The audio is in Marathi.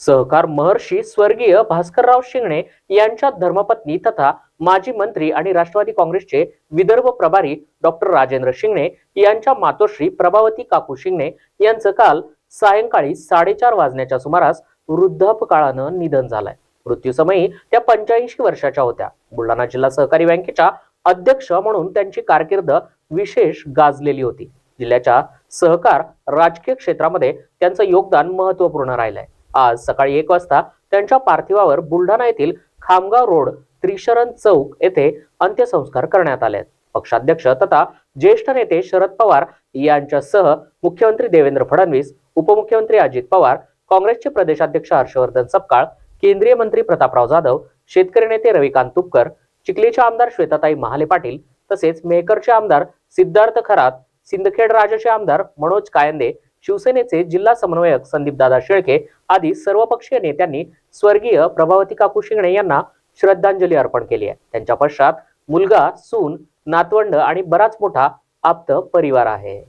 सहकार महर्षी स्वर्गीय भास्करराव शिंगणे यांच्या धर्मपत्नी तथा माजी मंत्री आणि राष्ट्रवादी काँग्रेसचे विदर्भ प्रभारी डॉक्टर राजेंद्र शिंगणे यांच्या मातोश्री प्रभावती काकू शिंगणे यांचं काल सायंकाळी साडेचार वाजण्याच्या सुमारास वृद्धापकाळानं निधन झालंय. मृत्यूसमयी त्या पंच्याऐंशी वर्षाच्या होत्या. बुलढाणा जिल्हा सहकारी बँकेच्या अध्यक्ष म्हणून त्यांची कारकीर्द विशेष गाजलेली होती. जिल्ह्याच्या सहकार राजकीय क्षेत्रामध्ये त्यांचं योगदान महत्त्वपूर्ण राहिलंय. आज सकाळी एक वाजता त्यांच्या पार्थिवावर बुलढाणा येथील खामगाव रोड त्रिशरण चौक येथे अंत्यसंस्कार करण्यात आले आहेत. पक्षाध्यक्ष तथा ज्येष्ठ नेते शरद पवार यांच्यासह मुख्यमंत्री देवेंद्र फडणवीस उपमुख्यमंत्री अजित पवार काँग्रेसचे प्रदेशाध्यक्ष हर्षवर्धन सपकाळ केंद्रीय मंत्री प्रतापराव जाधव शेतकरी नेते रविकांत तुपकर चिखलीचे आमदार श्वेताताई महाले पाटील तसेच मेहकरचे आमदार सिद्धार्थ खरात सिंदखेड राजाचे आमदार मनोज कायंदे शिवसेनेचे जिल्हा समन्वयक संदीपदादा शेळके आदी सर्वपक्षीय नेत्यांनी स्वर्गीय प्रभावती काकू शिंगणे यांना श्रद्धांजली अर्पण केली आहे. त्यांच्या पश्चात मुलगा सून नातवंड आणि बराच मोठा आप्त परिवार आहे.